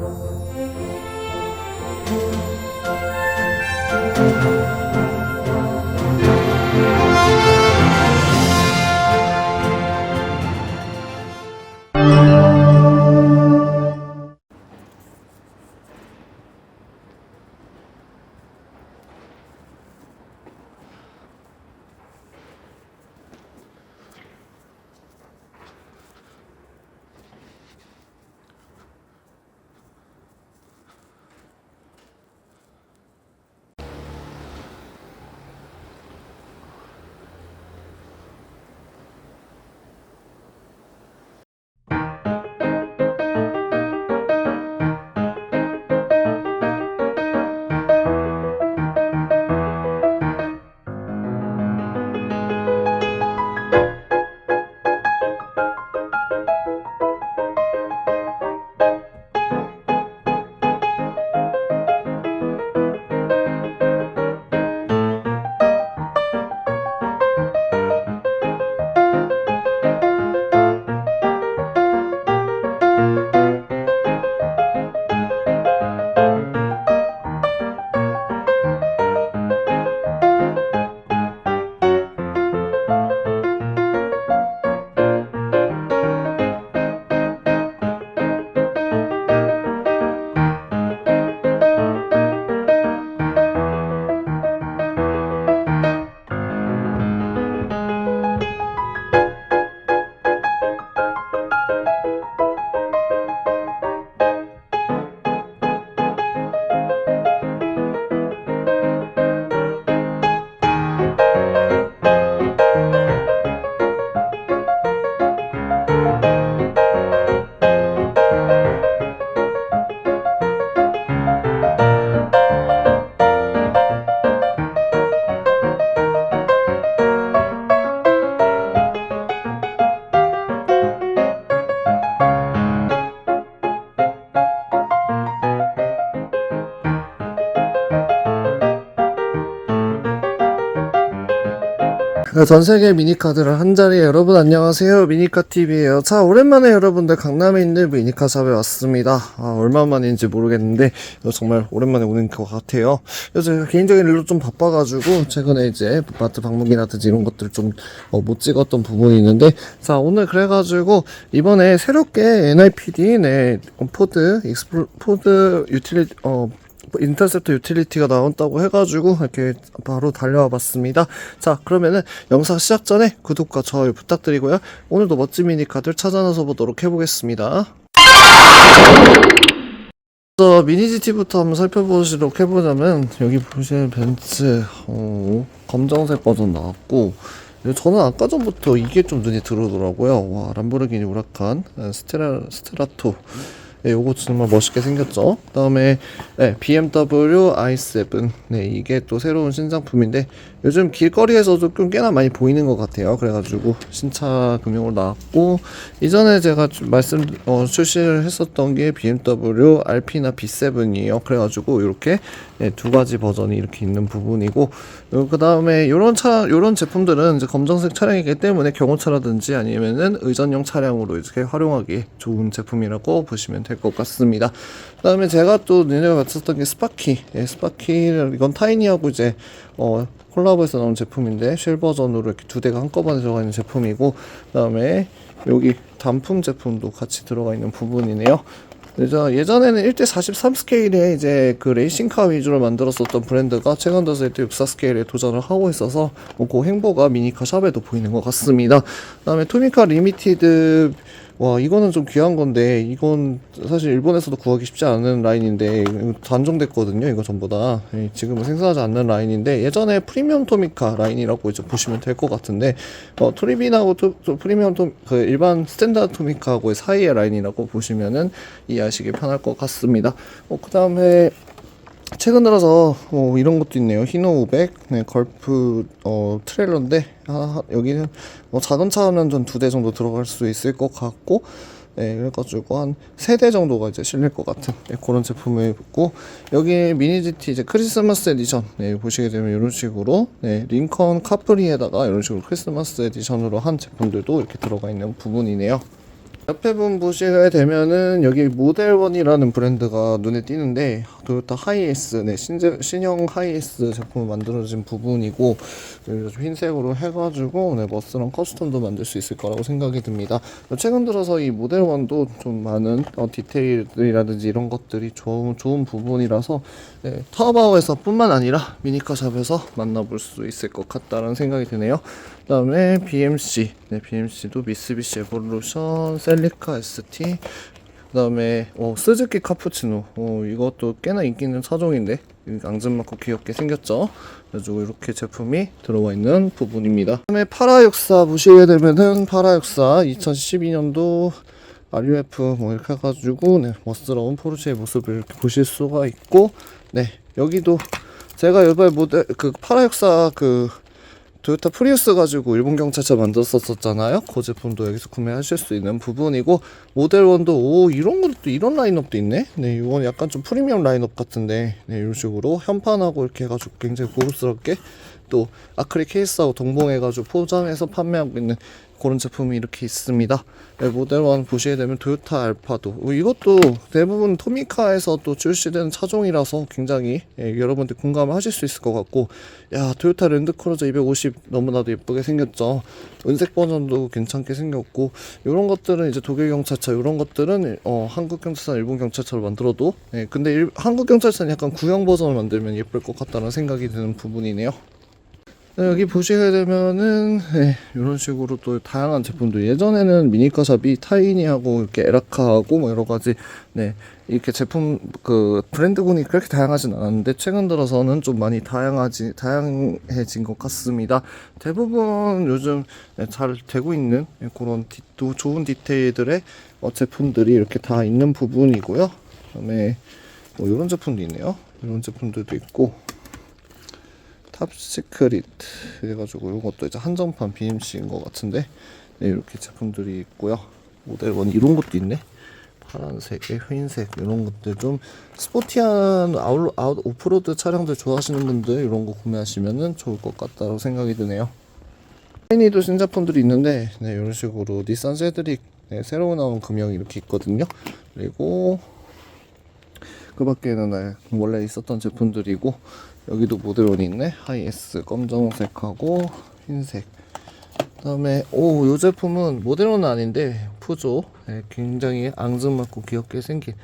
네, 전 세계 미니카들을 한 자리에 여러분 안녕하세요 미니카 TV예요. 자 오랜만에 여러분들 강남에 있는 미니카 샵에 왔습니다. 아, 얼마 만인지 모르겠는데 정말 오랜만에 오는 것 같아요. 제가 개인적인 일로 좀 바빠가지고 최근에 이제 마트 방문이라든지 이런 것들 좀못 찍었던 부분이 있는데 자 오늘 그래가지고 이번에 새롭게 NIPD 네 포드 익스플 포드 유틸리 어 인터셉터 유틸리티가 나온다고 해가지고 이렇게 바로 달려와 봤습니다. 자, 그러면은 영상 시작 전에 구독과 좋아요 부탁드리고요. 오늘도 멋진 미니카들 찾아나서 보도록 해보겠습니다. 먼저 미니 GT부터 한번 살펴보시도록 해보자면 여기 보시는 벤츠 어, 검정색 버전 나왔고 저는 아까 전부터 이게 좀 눈에 들어오더라고요. 와 람보르기니 우라칸 스테라 스테라토 네, 요거 정말 멋있게 생겼죠. 그다음에 네, BMW i7. 네, 이게 또 새로운 신상품인데 요즘 길거리에서도 좀 꽤나 많이 보이는 것 같아요. 그래가지고 신차 금융으로 나왔고 이전에 제가 좀 말씀 어, 출시를 했었던 게 BMW 알피나 B7이에요. 그래가지고 이렇게 네, 두 가지 버전이 이렇게 있는 부분이고 그 다음에 요런 차 요런 제품들은 이제 검정색 차량이기 때문에 경호차라든지 아니면은 의전용 차량으로 이렇게 활용하기 좋은 제품이라고 보시면 될 것 같습니다. 그 다음에 제가 또 눈에 봤었던 게 스파키, 예, 스파키를 이건 타이니하고 이제 어 콜라보해서 나온 제품인데 쉘 버전으로 이렇게 두 대가 한꺼번에 들어가 있는 제품이고 그다음에 여기 단품 제품도 같이 들어가 있는 부분이네요. 예전에는 1대 43 스케일의 이제 그 레이싱카 위주로 만들었었던 브랜드가 최근 들어서 1대 64 스케일에 도전을 하고 있어서 뭐 그 행보가 미니카 샵에도 보이는 것 같습니다. 그다음에 토미카 리미티드 와 이거는 좀 귀한 건데 이건 사실 일본에서도 구하기 쉽지 않은 라인인데 단종됐거든요 이거 전부 다. 예, 지금은 생산하지 않는 라인인데 예전에 프리미엄 토미카 라인이라고 이제 보시면 될 것 같은데 어, 토리빈하고 토, 토- 프리미엄 토, 그 일반 스탠다드 토미카하고의 사이의 라인이라고 보시면은 이해하시기 편할 것 같습니다. 어, 그 다음에 최근 들어서 뭐 이런 것도 있네요. 히노 500, 네, 걸프 어, 트레일러인데 아, 여기는 뭐 작은 차는 좀두대 정도 들어갈 수 있을 것 같고 네, 그래가지고 한 세 대 정도가 이제 실릴 것 같은 네, 그런 제품을 있고 여기 미니 GT 이제 크리스마스 에디션 네, 보시게 되면 이런 식으로 네, 링컨 카프리에다가 이런 식으로 크리스마스 에디션으로 한 제품들도 이렇게 들어가 있는 부분이네요. 옆에 분 보시게 되면은 여기 모델원이라는 브랜드가 눈에 띄는데 도요타 하이에스, 네 신제, 신형 하이에스 제품을 만들어진 부분이고 좀 흰색으로 해가지고 네 머스랑 커스텀도 만들 수 있을 거라고 생각이 듭니다. 최근 들어서 이 모델원도 좀 많은 어, 디테일이라든지 이런 것들이 좋은 좋은 부분이라서 네, 타오바오에서 뿐만 아니라 미니카샵에서 만나볼 수 있을 것 같다는 생각이 드네요. 그다음에 BMC, 네 BMC도 미쓰비시 에볼루션, 셀리카 ST, 그 다음에 어, 스즈키 카푸치노, 어, 이것도 꽤나 인기 있는 차종인데 앙증맞고 귀엽게 생겼죠. 그래가지고 이렇게 제품이 들어와 있는 부분입니다. 그 다음에 파라육사 보시게 되면은 파라육사 2012년도 RUF 뭐 이렇게 해가지고 네, 멋스러운 포르쉐의 모습을 이렇게 보실 수가 있고 네 여기도 제가 이번에 모델 그 파라육사 그 토요타 프리우스 가지고 일본 경찰차 만들었었잖아요. 그 제품도 여기서 구매하실 수 있는 부분이고 모델 1도 오 이런 것도 이런 라인업도 있네. 네, 이건 약간 좀 프리미엄 라인업 같은데 네, 이런 식으로 현판하고 이렇게 해가지고 굉장히 고급스럽게 또 아크릴 케이스하고 동봉해가지고 포장해서 판매하고 있는 그런 제품이 이렇게 있습니다. 네, 모델 1 보시게 되면 토요타 알파도 어, 이것도 대부분 토미카에서 또 출시되는 차종이라서 굉장히 예, 여러분들 공감을 하실 수 있을 것 같고 야 토요타 랜드크루저 250 너무나도 예쁘게 생겼죠. 은색 버전도 괜찮게 생겼고 이런 것들은 이제 독일 경찰차 이런 것들은 어, 한국 경찰차 일본 경찰차로 만들어도 예, 근데 일, 한국 경찰차는 약간 구형 버전을 만들면 예쁠 것 같다는 생각이 드는 부분이네요. 네, 여기 보시게 되면은 네, 이런 식으로 또 다양한 제품들 예전에는 미니카샵이 타이니하고 이렇게 에라카하고 뭐 여러 가지 네 이렇게 제품 그 브랜드군이 그렇게 다양하진 않았는데 최근 들어서는 좀 많이 다양하지 다양해진 것 같습니다. 대부분 요즘 네, 잘 되고 있는 네, 그런 디, 또 좋은 디테일들의 어, 제품들이 이렇게 다 있는 부분이고요. 그다음에 뭐 이런 제품도 있네요. 이런 제품들도 있고 탑시크릿 해가지고 이것도 이제 한정판 BMC인 것 같은데 네, 이렇게 제품들이 있고요. 모델 1 이런 것도 있네. 파란색에 흰색 이런 것들 좀 스포티한 아웃, 아웃 오프로드 차량들 좋아하시는 분들 이런 거 구매하시면은 좋을 것 같다고 생각이 드네요. 샤이니도 신제품들이 있는데 네, 이런 식으로 닛산 세드릭 네, 새로 나온 금형이 이렇게 있거든요. 그리고 그 밖에는 네, 원래 있었던 제품들이고 여기도 모델원이 있네. 하이에스 검정색하고 흰색. 그 다음에 오이 제품은 모델원은 아닌데 푸조. 네, 굉장히 앙증맞고 귀엽게 생긴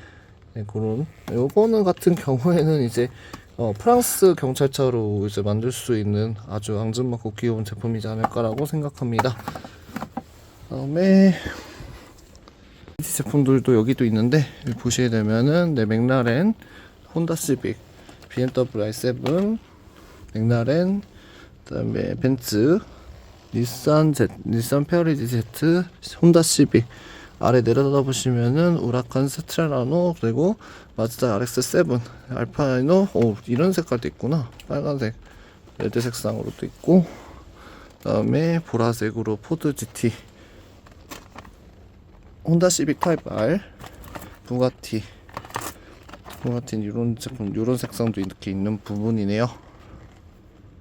네, 그런. 요거는 같은 경우에는 이제 어, 프랑스 경찰차로 이제 만들 수 있는 아주 앙증맞고 귀여운 제품이지 않을까라고 생각합니다. 그 다음에 이 제품들도 여기도 있는데 보시게 되면은 네, 맥라렌, 혼다 시빅, BMW i7, 맥라렌, 그다음에 벤츠, 닛산 Z, 닛산 페어리지 Z, 혼다 시빅 아래 내려다 보시면은 우라칸 스트라노 그리고 마즈다 RX7, 알파이노, 오 이런 색깔도 있구나. 빨간색, 레드 색상으로도 있고, 그다음에 보라색으로 포드 GT. 혼다 시빅 타입 R, 부가티, 부가티는 이런 제품, 이런 색상도 이렇게 있는 부분이네요.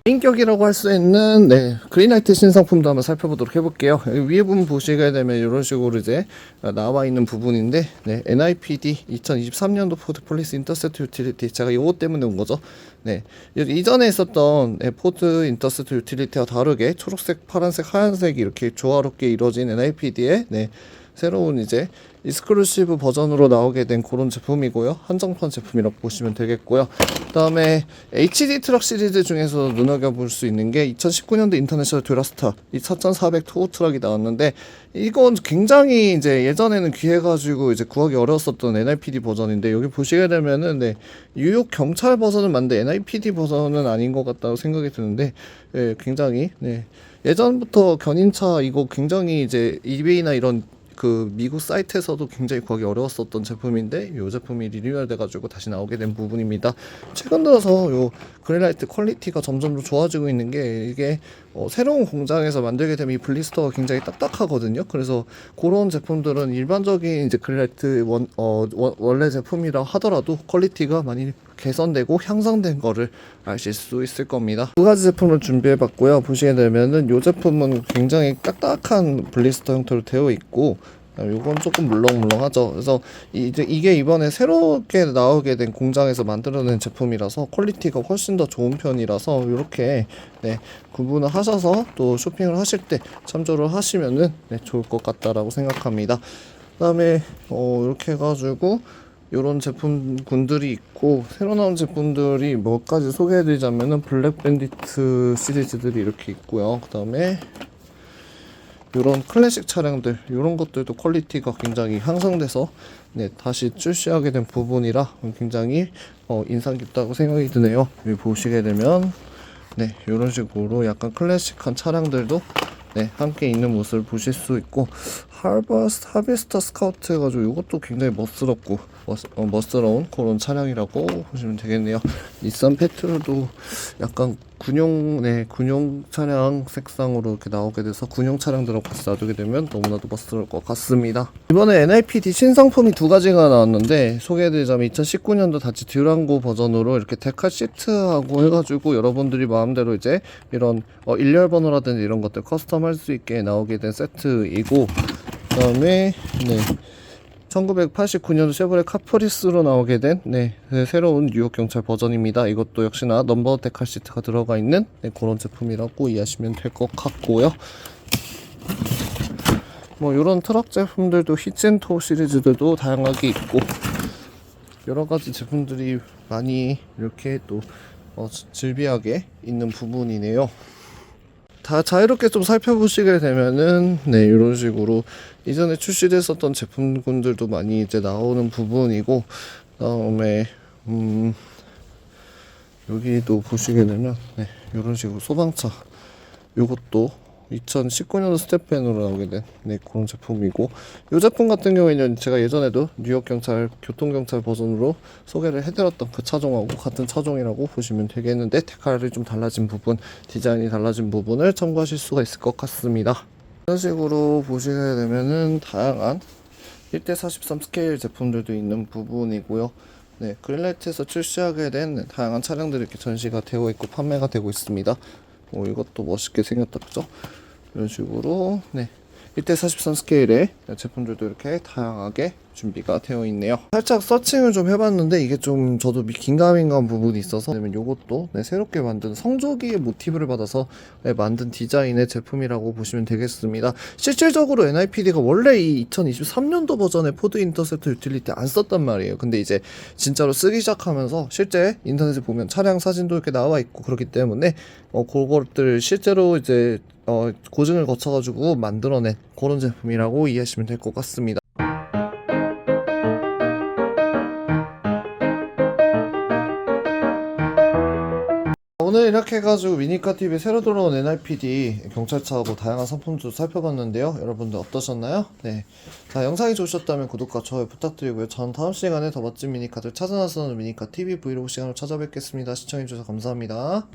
인격이라고 할 수 있는 네 그린라이트 신상품도 한번 살펴보도록 해볼게요. 위에 부분 보시게 되면 이런 식으로 이제 나와 있는 부분인데 네 NIPD 2023년도 포드 폴리스 인터셉트 유틸리티 제가 이거 때문에 온 거죠. 네 이전에 있었던 네, 포드 인터셉트 유틸리티와 다르게 초록색, 파란색, 하얀색이 이렇게 조화롭게 이루어진 NIPD의 네 새로운 이제 이스크루시브 버전으로 나오게 된 그런 제품이고요. 한정판 제품이라고 보시면 되겠고요. 그다음에 HD 트럭 시리즈 중에서 눈여겨볼 수 있는 게 2019년도 인터내셔널 듀라스타 이 4400 투어 트럭이 나왔는데 이건 굉장히 이제 예전에는 귀해가지고 이제 구하기 어려웠었던 NIPD 버전인데 여기 보시게 되면은 네 뉴욕 경찰 버전을 만든 NIPD 버전은 아닌 것 같다고 생각이 드는데 예, 굉장히 네 예전부터 견인차 이거 굉장히 이제 이베이나 이런 그 미국 사이트에서도 굉장히 구하기 어려웠었던 제품인데 이 제품이 리뉴얼 돼가지고 다시 나오게 된 부분입니다. 최근 들어서 요 그린라이트 퀄리티가 점점 더 좋아지고 있는 게 이게 어, 새로운 공장에서 만들게 되면 이 블리스터가 굉장히 딱딱하거든요. 그래서 그런 제품들은 일반적인 이제 그린라이트 원, 어, 원, 원래 제품이라 하더라도 퀄리티가 많이 개선되고 향상된 거를 아실 수 있을 겁니다. 두 가지 제품을 준비해 봤고요. 보시게 되면은 이 제품은 굉장히 딱딱한 블리스터 형태로 되어 있고 요건 조금 물렁물렁하죠. 그래서 이- 이제 이게 이번에 새롭게 나오게 된 공장에서 만들어낸 제품이라서 퀄리티가 훨씬 더 좋은 편이라서 이렇게 네, 구분을 하셔서 또 쇼핑을 하실 때 참조를 하시면은 네, 좋을 것 같다라고 생각합니다. 그다음에 어, 이렇게 해가지고 이런 제품군들이 있고 새로 나온 제품들이 몇 가지 소개해드리자면은 블랙 밴디트 시리즈들이 이렇게 있고요. 그 다음에 이런 클래식 차량들 이런 것들도 퀄리티가 굉장히 향상돼서 네, 다시 출시하게 된 부분이라 굉장히 어, 인상 깊다고 생각이 드네요. 여기 보시게 되면 네, 이런 식으로 약간 클래식한 차량들도 네, 함께 있는 모습을 보실 수 있고 하버스 하비스타 스카우트 해가지고 이것도 굉장히 멋스럽고 멋, 어, 멋스러운 그런 차량이라고 보시면 되겠네요. 닛산 페트롤도 약간 군용 네 군용 차량 색상으로 이렇게 나오게 돼서 군용 차량들하고 같이 놔두게 되면 너무나도 멋스러울 것 같습니다. 이번에 NIPD 신상품이 두 가지가 나왔는데 소개해드리자면 2019년도 다치 듀랑고 버전으로 이렇게 데칼 시트하고 해가지고 여러분들이 마음대로 이제 이런 어, 일렬 번호라든지 이런 것들 커스텀 할 수 있게 나오게 된 세트이고 그 다음에 네. 1989년 쉐보레 카프리스로 나오게 된 네, 네, 새로운 뉴욕 경찰 버전입니다. 이것도 역시나 넘버 데칼 시트가 들어가 있는 네, 그런 제품이라고 이해하시면 될 것 같고요. 뭐 이런 트럭 제품들도 히젠토 시리즈들도 다양하게 있고 여러 가지 제품들이 많이 이렇게 또 어, 질비하게 있는 부분이네요. 다 자유롭게 좀 살펴보시게 되면은 네 이런 식으로 이전에 출시됐었던 제품군들도 많이 이제 나오는 부분이고 그다음에 음 여기도 보시게 되면 네 이런 식으로 소방차 요것도 2019년 스텝펜으로 나오게 된 네, 그런 제품이고 이 제품 같은 경우에는 제가 예전에도 뉴욕 경찰 교통 경찰 버전으로 소개를 해드렸던 그 차종하고 같은 차종이라고 보시면 되겠는데 데칼이 좀 달라진 부분 디자인이 달라진 부분을 참고하실 수가 있을 것 같습니다 이런 식으로 보시게 되면은 다양한 1대43 스케일 제품들도 있는 부분이고요 네, 그린라이트에서 출시하게 된 다양한 차량들이 이렇게 전시가 되어 있고 판매가 되고 있습니다. 오, 이것도 멋있게 생겼다, 그죠? 이런 식으로, 네. 1대43 스케일의 제품들도 이렇게 다양하게 준비가 되어 있네요. 살짝 서칭을 좀 해봤는데 이게 좀 저도 미- 긴가민가한 부분이 있어서 왜냐면 이것도 네, 새롭게 만든 성조기의 모티브를 받아서 네, 만든 디자인의 제품이라고 보시면 되겠습니다. 실질적으로 NIPD가 원래 이 2023년도 버전의 포드 인터셉터 유틸리티 안 썼단 말이에요. 근데 이제 진짜로 쓰기 시작하면서 실제 인터넷에 보면 차량 사진도 이렇게 나와 있고 그렇기 때문에 어 그것들 실제로 이제 어 고증을 거쳐가지고 만들어낸 그런 제품이라고 이해하시면 될 것 같습니다. 오늘 이렇게 해가지고 미니카 TV 새로 들어온 NIPD 경찰차하고 다양한 상품도 살펴봤는데요. 여러분들 어떠셨나요? 네. 자, 영상이 좋으셨다면 구독과 좋아요 부탁드리고요. 전 다음 시간에 더 멋진 미니카들 찾아나서는 미니카 TV 브이로그 시간으로 찾아뵙겠습니다. 시청해주셔서 감사합니다.